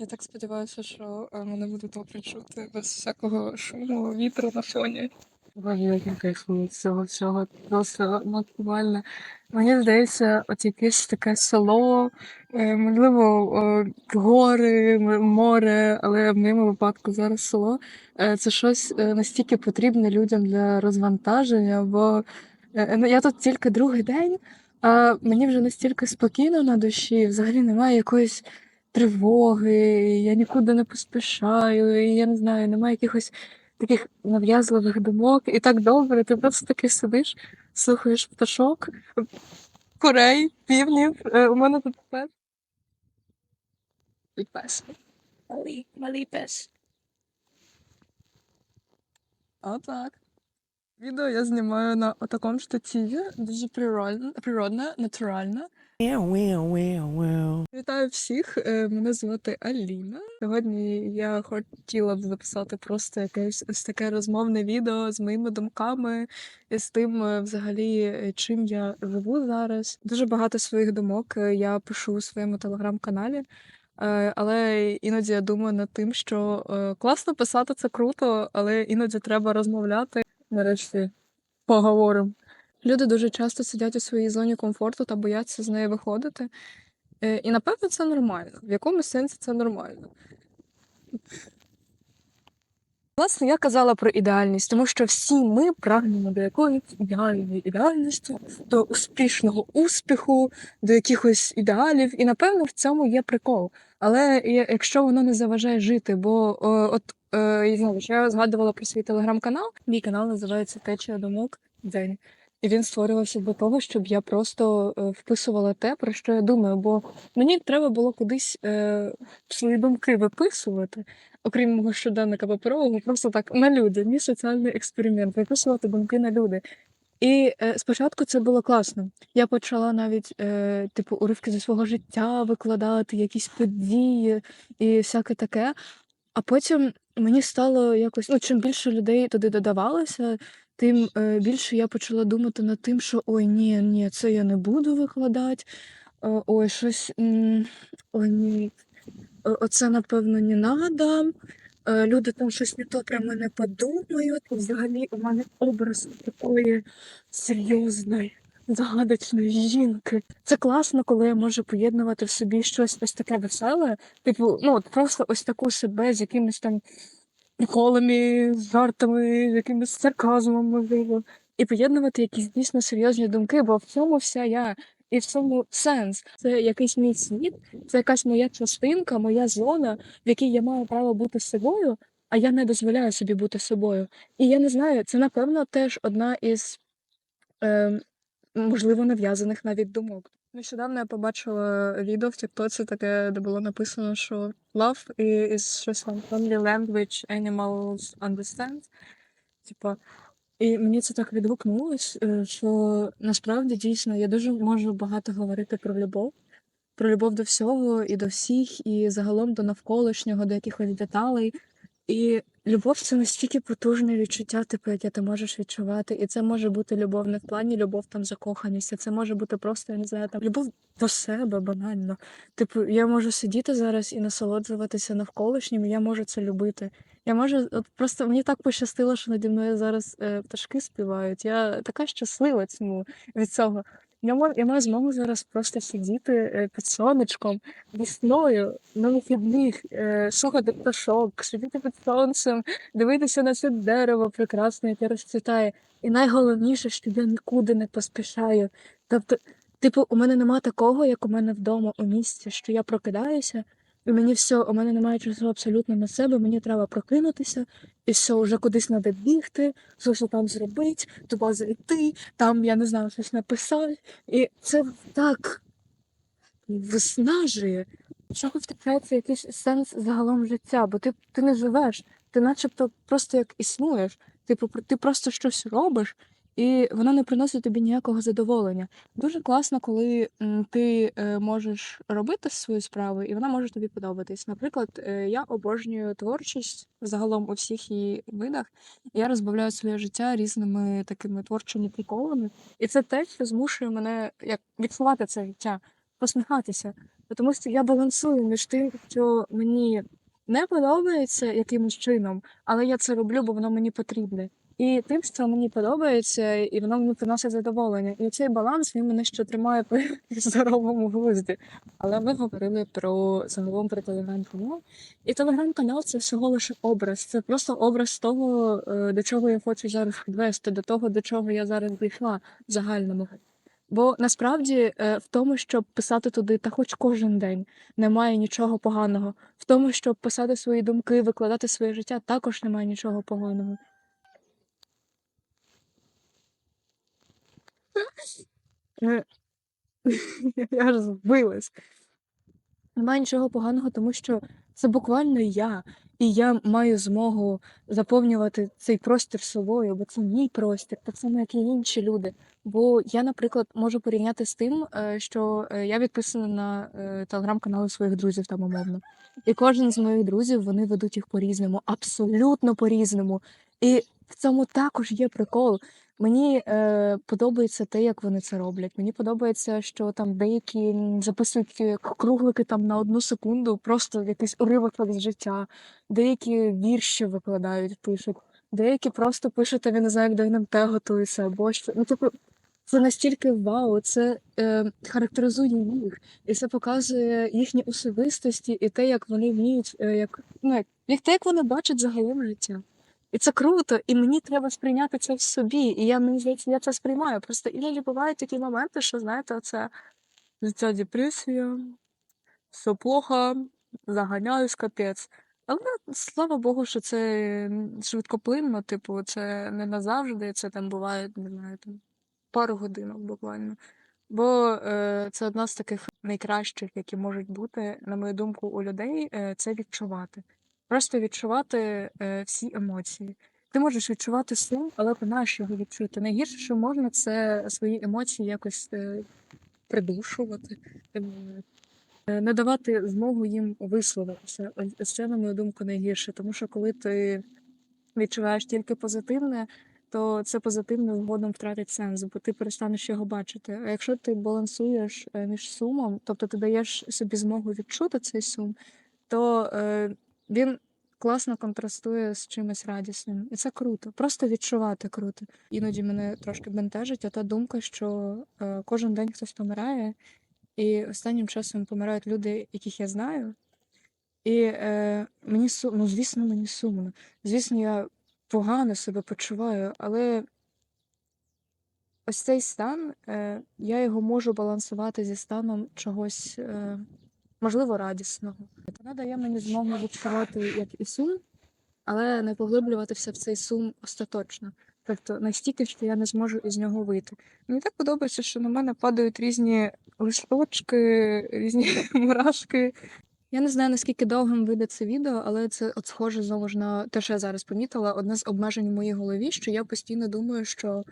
Я так сподіваюся, що е, мене буде добре чути без всякого шуму, вітру на фоні. Як кайфую цього всього. Просто максимально. Мені здається, от якесь таке село, е, можливо, гори, море, але в моєму випадку зараз село. Е, Це щось настільки потрібне людям для розвантаження, бо ну, я тут тільки другий день, а мені вже настільки спокійно на душі, взагалі немає якоїсь тривоги, я нікуди не поспішаю, і я не знаю, немає якихось таких нав'язливих думок. І так добре, ти просто таки сидиш, слухаєш пташок, курей, півнів. Е, У мене тут пес. І пес. Малий, малий пес. Отак. Відео я знімаю на такому штативі, дуже природне, природне, натуральне. Вітаю всіх, е, мене звати Аліна. Сьогодні я хотіла б записати просто якесь ось таке розмовне відео з моїми думками і з тим, е, взагалі, е, чим я живу зараз. Дуже багато своїх думок я пишу у своєму телеграм-каналі. Але іноді я думаю над тим, що класно писати це круто, але іноді треба розмовляти. Нарешті поговоримо. Люди дуже часто сидять у своїй зоні комфорту та бояться з неї виходити. Е, І напевно це нормально. В якомусь сенсі це нормально. Власне, я казала про ідеальність, тому що всі ми прагнемо до якоїсь ідеальної ідеальності, до успішного успіху, до якихось ідеалів. І напевно в цьому є прикол. Але якщо воно не заважає жити, бо о, от е, я згадувала про свій телеграм-канал. Мій канал називається Течія думок день. І він створювався для того, щоб я просто е, вписувала те, про що я думаю. Бо мені треба було кудись е, свої думки виписувати, окрім мого щоденника паперового, просто так на люди, мій соціальний експеримент, виписувати думки на люди. І е, спочатку це було класно. Я почала навіть е, типу уривки зі свого життя викладати, якісь події і всяке таке. А потім мені стало якось, ну, чим більше людей туди додавалося, тим е, більше я почала думати над тим, що ой, ні, ні, це я не буду викладати. Е, ой, щось. Ой, ні. Оце, напевно, не надо. Е, Люди там щось не то про мене подумають. Взагалі у мене образ такої серйозної, загадочної жінки. Це класно, коли я можу поєднувати в собі щось ось таке веселе, типу, ну от просто ось таку себе з якимись там приколами, жартами, якимось сарказмом, можливо, і поєднувати якісь дійсно серйозні думки, бо в цьому вся я. І в цьому сенс. Це якийсь мій світ, це якась моя частинка, моя зона, в якій я маю право бути собою, а я не дозволяю собі бути собою. І я не знаю, це напевно теж одна із е, можливо нав'язаних навіть думок. Нещодавно я побачила відео в Тіктоці, таке, де було написано, що love is щось там only language animals understand. Типа, і мені це так відгукнулось, е, що насправді дійсно я дуже можу багато говорити про любов, про любов до всього і до всіх, і загалом до навколишнього, до якихось деталей. І любов це настільки потужне відчуття, типу, яке ти можеш відчувати. І це може бути любов не в плані любов там закоханість, а це може бути просто, я не знаю, там любов до себе банально. Типу, я можу сидіти зараз і насолоджуватися навколишнім, і я можу це любити. Я можу, от просто мені так пощастило, що наді мною зараз е, пташки співають. Я така щаслива цьому від цього. Я маю, я маю змогу зараз просто сидіти е, під сонечком, весною, на вихідних, е, слухати пташок, сидіти під сонцем, дивитися на це дерево прекрасне, яке розцвітає. І найголовніше, що я нікуди не поспішаю. Тобто, типу, у мене нема такого, як у мене вдома у місті, що я прокидаюся, і мені все, у мене немає часу абсолютно на себе, мені треба прокинутися, і все, вже кудись треба бігти, щось там зробити, туди зайти, там, я не знаю, щось написати. І це так виснажує. Чого втрачається якийсь сенс загалом життя, бо ти, ти не живеш, ти начебто просто як існуєш. Типу, ти просто щось робиш, і воно не приносить тобі ніякого задоволення. Дуже класно, коли ти е, можеш робити свою справу, і вона може тобі подобатись. Наприклад, е, я обожнюю творчість загалом у всіх її видах. Я розбавляю своє життя різними такими творчими приколами. І це те, що змушує мене як відчувати це життя. посміхатися. Тому що я балансую між тим, що мені не подобається якимось чином, але я це роблю, бо воно мені потрібне. І тим, що мені подобається, і воно мені приносить задоволення. І цей баланс він мене ще тримає при здоровому глузді. Але ми говорили про загалом про телеграм-канал. І телеграм-канал це всього лише образ. Це просто образ того, е, до чого я хочу зараз підвести, до того, до чого я зараз дійшла в загальному. Бо насправді е, в тому, щоб писати туди, та хоч кожен день, немає нічого поганого. В тому, щоб писати свої думки, викладати своє життя, також немає нічого поганого. Я аж збилась. Немає нічого поганого, тому що це буквально я, і я маю змогу заповнювати цей простір собою, бо це мій простір, так само, як і інші люди. Бо я, наприклад, можу порівняти з тим, е, що е, я відписана на е, телеграм-канали своїх друзів там умовно. І кожен з моїх друзів вони ведуть їх по-різному, абсолютно по-різному. І в цьому також є прикол. Мені е, подобається те, як вони це роблять. Мені подобається, що там деякі записують е, круглики там на одну секунду, просто якийсь уривок з життя, деякі вірші викладають, пишуть, деякі просто пишуть, а він не знаю, як до НМТ готується, або що. Ну, типу, це настільки вау, це е, характеризує їх, і це показує їхні особистості і те, як вони вміють, е, як, ну, як, як те, як вони бачать загалом життя. І це круто, і мені треба сприйняти це в собі. І я мені здається, я це сприймаю. Просто іноді бувають такі моменти, що знаєте, оце життя депресія, все плохо, заганяюсь, капець. Але слава Богу, що це швидкоплинно, типу, це не назавжди, це там буває, не знаю, там пару годинок буквально. Бо е, це одна з таких найкращих, які можуть бути, на мою думку, у людей, е, це відчувати. Просто відчувати е, всі емоції. Ти можеш відчувати сум, але ти маєш його відчути. Найгірше, що можна, це свої емоції якось е, придушувати, е, не давати змогу їм висловитися. Ось Це, на мою думку, найгірше. Тому що коли ти відчуваєш тільки позитивне, то це позитивне згодом втратить сенс, бо ти перестанеш його бачити. А якщо ти балансуєш е, між сумом, тобто ти даєш собі змогу відчути цей сум, то е, він класно контрастує з чимось радісним. І це круто. Просто відчувати круто. Іноді мене трошки бентежить, а та думка, що е, кожен день хтось помирає, і останнім часом помирають люди, яких я знаю. І е, мені сумно, ну, звісно, мені сумно. Звісно, я погано себе почуваю, але ось цей стан, е, я його можу балансувати зі станом чогось, е, можливо, радісного. Вона дає мені змогу відчувати як і сум, але не поглиблюватися в цей сум остаточно. Тобто настільки, що я не зможу із нього вийти. Мені так подобається, що на мене падають різні листочки, різні мурашки. Я не знаю, наскільки довгим вийде це відео, але це от схоже знову ж на те, що я зараз помітила, одне з обмежень в моїй голові, що я постійно думаю, що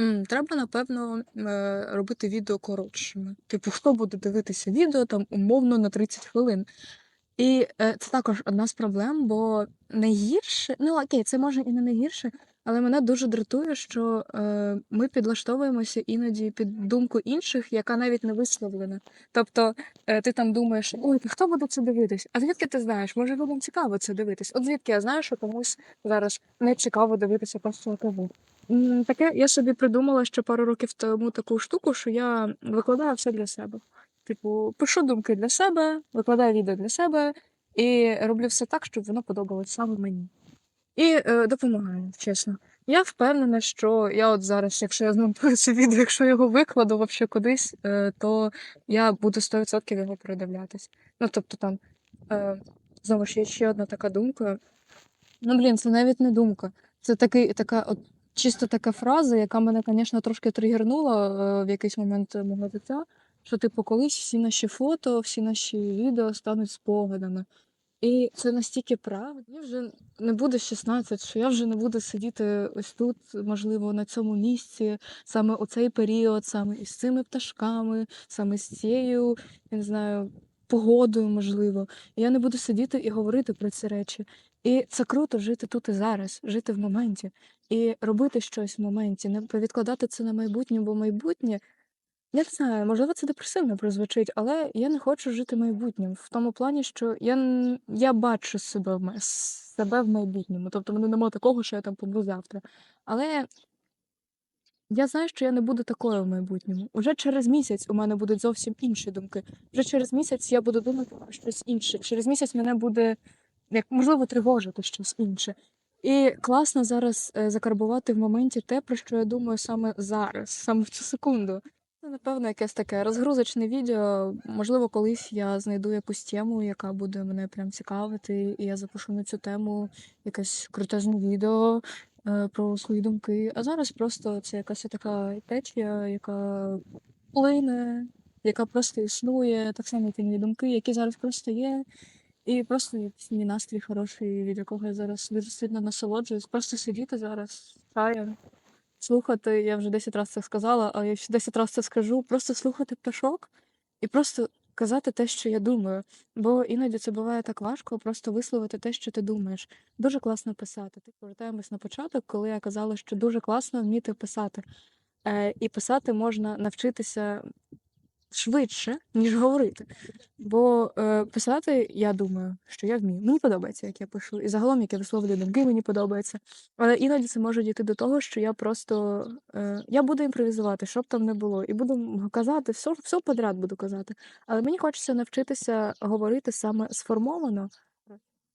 м, треба, напевно, е, робити відео коротшими. Типу, хто буде дивитися відео там умовно на 30 хвилин. І е, це також одна з проблем, бо найгірше, ну окей, це може і не найгірше, але мене дуже дратує, що е, ми підлаштовуємося іноді під думку інших, яка навіть не висловлена. Тобто е, ти там думаєш, ой, хто буде це дивитись? А звідки ти знаєш? Може, людям цікаво це дивитись? От звідки я знаю, що комусь зараз не цікаво дивитися просто ТВ. Таке я собі придумала ще пару років тому таку штуку, що я викладаю все для себе. Типу, пишу думки для себе, викладаю відео для себе і роблю все так, щоб воно подобалось саме мені. І е, допомагаю, чесно. Я впевнена, що я от зараз, якщо я змонтую це відео, якщо я його викладу вообще кудись, е, то я буду 100% його передивлятись. Ну, тобто там, е, знову ж є ще одна така думка. Ну, блін, це навіть не думка. Це такий, така, от, чисто така фраза, яка мене, звісно, трошки тригернула е, в якийсь момент мого життя. Що, типу, колись всі наші фото, всі наші відео стануть спогадами. І це настільки правда. Мені вже не буде 16, що я вже не буду сидіти ось тут, можливо, на цьому місці, саме у цей період, саме із цими пташками, саме з цією, я не знаю, погодою, можливо. І я не буду сидіти і говорити про ці речі. І це круто жити тут і зараз, жити в моменті і робити щось в моменті, не відкладати це на майбутнє, бо майбутнє Я не знаю, можливо, це депресивно прозвучить, але я не хочу жити майбутнім в тому плані, що я, я бачу себе в, себе в майбутньому. Тобто, мене немає такого, що я там помру завтра. Але я знаю, що я не буду такою в майбутньому. Уже через місяць у мене будуть зовсім інші думки. Вже через місяць я буду думати про щось інше. Через місяць мене буде, як можливо, тривожити щось інше. І класно зараз е, закарбувати в моменті те, про що я думаю саме зараз, саме в цю секунду. Напевно, якесь таке розгрузочне відео. Можливо, колись я знайду якусь тему, яка буде мене прям цікавити, і я запишу на цю тему якесь крутезне відео е, про свої думки. А зараз просто це якась така течія, яка плине, яка просто існує, так само як і мої думки, які зараз просто є. І просто мій настрій хороший, від якого я зараз дуже сильно насолоджуюсь. Просто сидіти зараз чаєм, слухати, я вже 10 разів це сказала, а я ще 10 разів це скажу, просто слухати пташок і просто казати те, що я думаю. Бо іноді це буває так важко, просто висловити те, що ти думаєш. Дуже класно писати. Ти повертаємось на початок, коли я казала, що дуже класно вміти писати. Е, і писати можна навчитися швидше, ніж говорити. Бо е, писати, я думаю, що я вмію. Мені подобається, як я пишу. І загалом, як я висловлюю думки, мені подобається. Але іноді це може дійти до того, що я просто е, я буду імпровізувати, що б там не було, і буду казати, все, все подряд буду казати. Але мені хочеться навчитися говорити саме сформовано,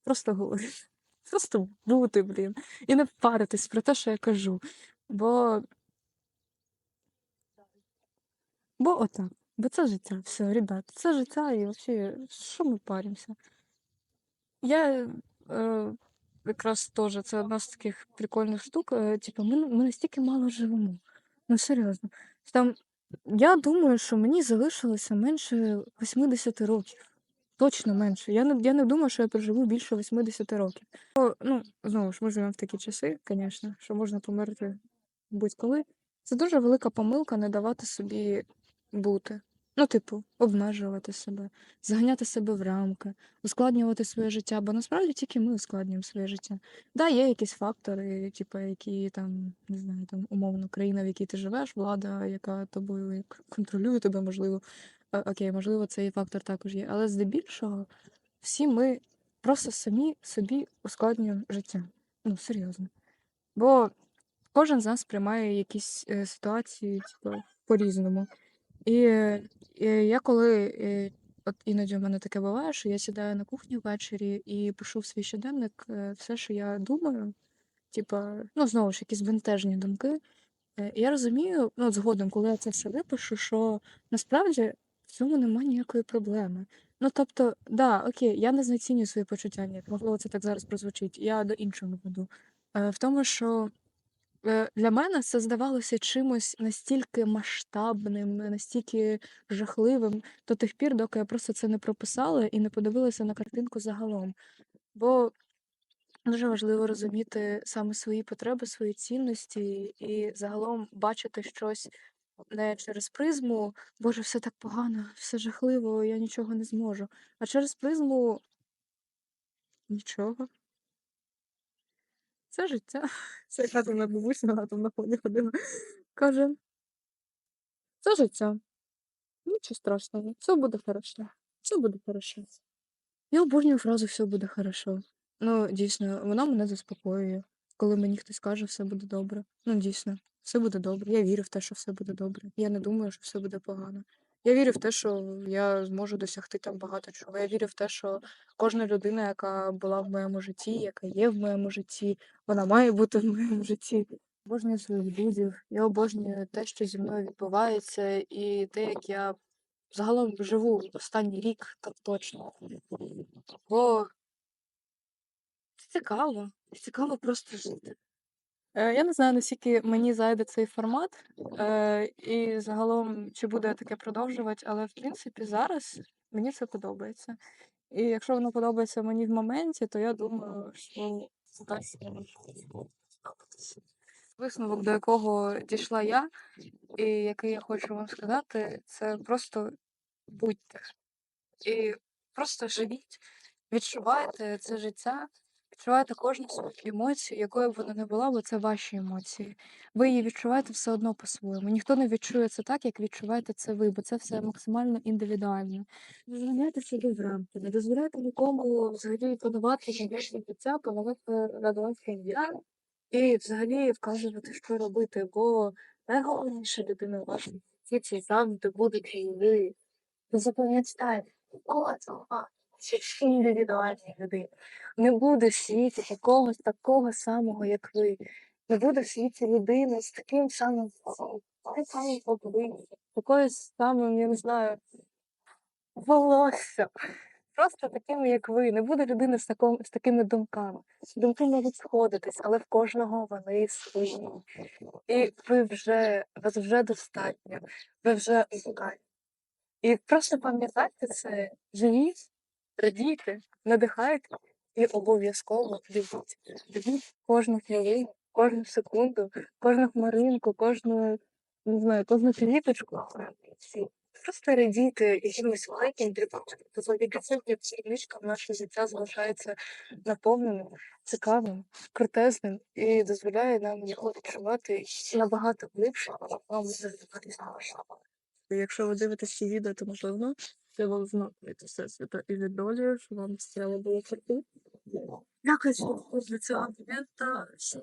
просто говорити. Просто бути, блін, і не паритись про те, що я кажу. Бо Бо отак. Бо це життя. Все, ребят, це життя і взагалі, що ми паримося? Я е, якраз теж це одна з таких прикольних штук. Е, типу, ми, ми настільки мало живемо. Ну, серйозно. Там, я думаю, що мені залишилося менше 80 років. Точно менше. Я не, я не думаю, що я проживу більше 80 років. О, ну, знову ж, ми живемо в такі часи, звісно, що можна померти будь-коли. Це дуже велика помилка не давати собі бути. Ну, типу, обмежувати себе, заганяти себе в рамки, ускладнювати своє життя, бо насправді тільки ми ускладнюємо своє життя. Да, є якісь фактори, типу, які там, не знаю, там умовно, країна, в якій ти живеш, влада, яка тобою контролює тебе, можливо. Е, Окей, можливо, цей фактор також є. Але здебільшого всі ми просто самі собі ускладнюємо життя. Ну, серйозно. Бо кожен з нас приймає якісь е, ситуації, типу, по-різному. І, і я коли е, от іноді в мене таке буває, що я сідаю на кухні ввечері і пишу в свій щоденник е, все, що я думаю, типа, ну знову ж якісь бентежні думки. Е, і я розумію, ну от згодом, коли я це все випишу, що насправді в цьому немає ніякої проблеми. Ну тобто, да, окей, я не знецінюю свої почуття, ні, можливо, це так зараз прозвучить. Я до іншого веду. Е, в тому, що Е, Для мене це здавалося чимось настільки масштабним, настільки жахливим до тих пір, доки я просто це не прописала і не подивилася на картинку загалом. Бо дуже важливо розуміти саме свої потреби, свої цінності і загалом бачити щось не через призму, Боже, все так погано, все жахливо, я нічого не зможу. А через призму нічого. Це життя. Це яка на бабуся, вона там на фоні ходила. Каже, це життя. Нічого страшного, все буде хорошо. Все буде хорошо. Я обожнюю фразу все буде хорошо. Ну, дійсно, вона мене заспокоює. Коли мені хтось каже, все буде добре. Ну, дійсно, все буде добре. Я вірю в те, що все буде добре. Я не думаю, що все буде погано. Я вірю в те, що я зможу досягти там багато чого. Я вірю в те, що кожна людина, яка була в моєму житті, яка є в моєму житті, вона має бути в моєму житті. Обожнюю своїх друзів. Я обожнюю те, що зі мною відбувається, і те, як я загалом живу останній рік, так точно. Бо цікаво, цікаво просто жити. Е, Я не знаю, наскільки мені зайде цей формат, і загалом чи буде таке продовжувати, але в принципі зараз мені це подобається. І якщо воно подобається мені в моменті, то я думаю, що мені. Висновок, до якого дійшла я, і який я хочу вам сказати, це просто будьте. І просто живіть, відчувайте це життя, Відчуваєте кожну свою емоцію, якою б вона не була, бо це ваші емоції. Ви її відчуваєте все одно по-своєму. Ніхто не відчує це так, як відчуваєте це ви, бо це все максимально індивідуально. Дозволяйте собі в рамки, не дозволяйте нікому взагалі подавати найбільше життя, подавати надавати ім'я і взагалі вказувати, що робити, бо найголовніша людина в вашому житті це завжди будете ви. Ви запам'ятайте, кожного це індивідуальні людини. Не буде в світі якогось такого самого, як ви. Не буде в світі людини з таким самим самим обличчям, такою самим, я не знаю, волоссям. Просто такими, як ви. Не буде людини з, таком, з такими думками. Думки можуть сходитись, але в кожного вони свої. І ви вже, вас вже достатньо, ви вже унікальні. І просто пам'ятайте це, живіть, радійте, надихайте і обов'язково любіть. Любіть кожну хвилину, кожну секунду, кожну хмаринку, кожну, не знаю, кожну квіточку. Просто радійте якимось маленьким дрібничкам. То завдяки цим дрібничкам наше життя залишається наповненим, цікавим, крутезним і дозволяє нам його відчувати набагато глибше, ніж нам задаватися на. Якщо ви дивитесь ці відео, то можливо це вам знаково всесвіта і від що вам треба було хорошо. Дякую, що для цього моменту всім